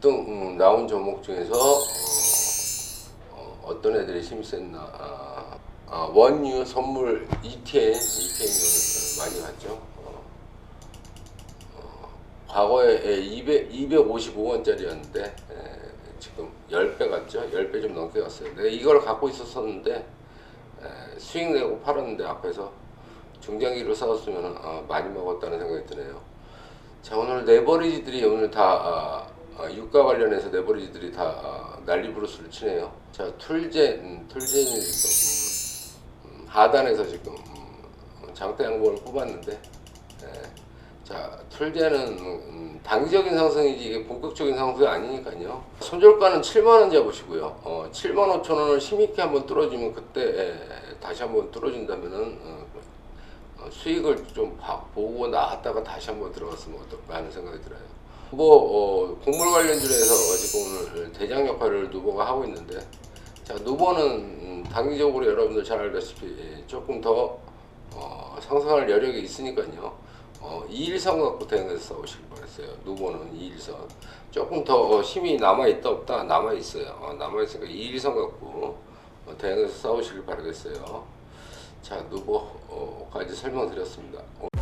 급등 음, 나온 종목 중에서 어, 떤 애들이 힘이 셌나 아, 아, 원유 선물 ETN ETN을 많이 갔죠. 어, 어, 과거에 200, 255원짜리였는데 지금 10배 갔죠. 10배 좀 넘게 갔어요. 내가 이걸 갖고 있었었는데 에, 수익 내고 팔았는데 앞에서 중장기로 사왔으면 아, 많이 먹었다는 생각이 드네요. 자 오늘 네버리지들이 오늘 다 아, 아, 유가 관련해서 네버리지들이 다 아, 난리 부르스를 치네요. 자 툴제 음, 툴제는 지금 음, 음, 하단에서 지금 음, 장대 양봉을 뽑았는데 예. 자 음, 단기적인 상승이지 이게 본격적인 상승이 아니니까요. 손절가는 7만 원 잡으시고요. 어, 7만 5천 원을 힘있게 한번 뚫어주면 그때 예, 다시 한번 뚫어준다면은 어, 어, 수익을 좀 봐- 보고 나갔다가 다시 한번 들어갔으면 어떨까 하는 생각이 들어요. 뭐 어, 곡물 관련주에서 지금 오늘 대장 역할을 누보가 하고 있는데 자 누보는 음, 단기적으로 여러분들 잘 알다시피 예, 조금 더 어, 상승할 여력이 있으니까요. 어, 2일선 갖고 대응해서 싸우시길 바랬어요. 누보는 2일선 조금 더 어, 힘이 남아 있다 없다 남아 있어요. 어, 남아 있으니까 2일선 갖고 어, 대응해서 싸우시길 바라겠어요. 자, 누보까지 설명드렸습니다. 오늘